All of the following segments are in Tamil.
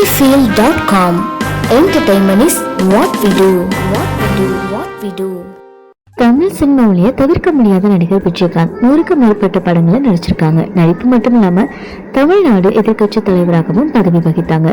sunnyfield.com. Entertainment is what we do. What we do. What we do. Tamil சினிமாவிலேயே தவிர்க்க முடியாத நடிகர் விஜயகாந்த் நூறுக்கு மேற்பட்ட படங்களை நடிச்சிருக்காங்க நடிப்பு மட்டும் இல்லாம தமிழ்நாடு எதிர்க்கட்சி தலைவராகவும் பதவி வகித்தாங்க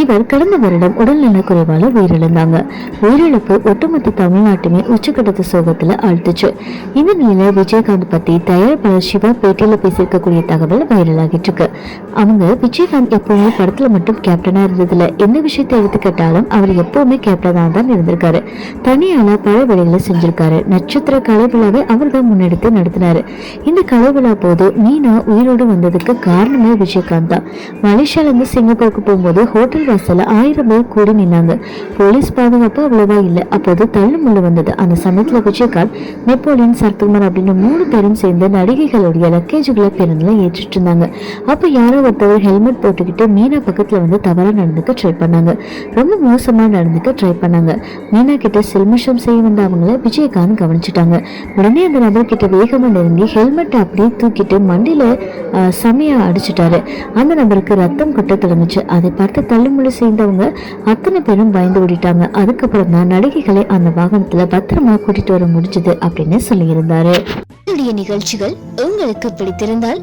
இவர் கடந்த வருடம் உடல்நல குறைவால உயிரிழந்தாங்க உயிரிழப்பு ஒட்டுமொத்த தமிழ்நாட்டுமே உச்சக்கட்டத்து சோகத்துல ஆழ்த்துச்சு இந்த நிலையில விஜயகாந்த் பத்தி தயாரிப்பாளர் சிவா பேட்டியில பேசியிருக்கக்கூடிய தகவல் வைரல் ஆகிட்டு இருக்கு அவங்க விஜயகாந்த் எப்பவுமே படத்துல மட்டும் கேப்டனா இருந்ததுல எந்த விஷயத்தை எடுத்துக்கிட்டாலும் அவர் எப்பவுமே கேப்டனா தான் இருந்திருக்காரு. தனியால பல வேலைகளை செஞ்சிருக்காரு. நட்சத்திர கலை விழாவை அவர் தான் முன்னெடுத்து நடத்தினாரு. இந்த கலை விழா போது மீனா உயிரோடு வந்ததுக்கு காரணமே விஜயகாந்த் தான். மலேசியால இருந்து சிங்கப்பூருக்கு போகும்போது ஹோட்டல் வாசல்ல ஆயிரம் பேர் கூடி நின்னாங்க. போலீஸ் பாதுகாப்பு அவ்வளவா இல்லை. அப்போது தள்ளு முள்ளு வந்தது. அந்த சமயத்துல விஜயகாந்த் நெப்போலியன் சரத்குமார் அப்படின்னு மூணு பேரும் சேர்ந்து நடிகைகளுடைய லக்கேஜுகளை பேருந்துல ஏற்றிட்டு இருந்தாங்க. அப்ப யாரோ ஒருத்தவர் ஹெல்மெட் போட்டுக்கிட்டு மீனா பக்கத்தில் வந்து தவறாக நடந்துக்க ட்ரை பண்ணாங்க. ரொம்ப மோசமாக நடந்துக்க ட்ரை பண்ணாங்க. மீனா கிட்ட செல்மிஷம் செய்ய வந்த அவங்கள விஜயகாந்த் கவனிச்சுட்டாங்க. உடனே அந்த நபர் கிட்ட வேகமாக நெருங்கி ஹெல்மெட்டை அப்படியே தூக்கிட்டு மண்டியில் சமையா அடிச்சிட்டாரு. அந்த நபருக்கு ரத்தம் கொட்ட தொடங்குச்சு. அதை பார்த்து தள்ளுமுள்ளு சேர்ந்தவங்க அத்தனை பேரும் பயந்து ஓடிட்டாங்க. அதுக்கப்புறம் தான் நடிகைகளை அந்த வாகனத்தில் பத்திரமா கூட்டிட்டு வர முடிஞ்சது அப்படின்னு சொல்லியிருந்தாரு. என்னுடைய நிகழ்ச்சிகள் உங்களுக்கு பிடித்திருந்தால்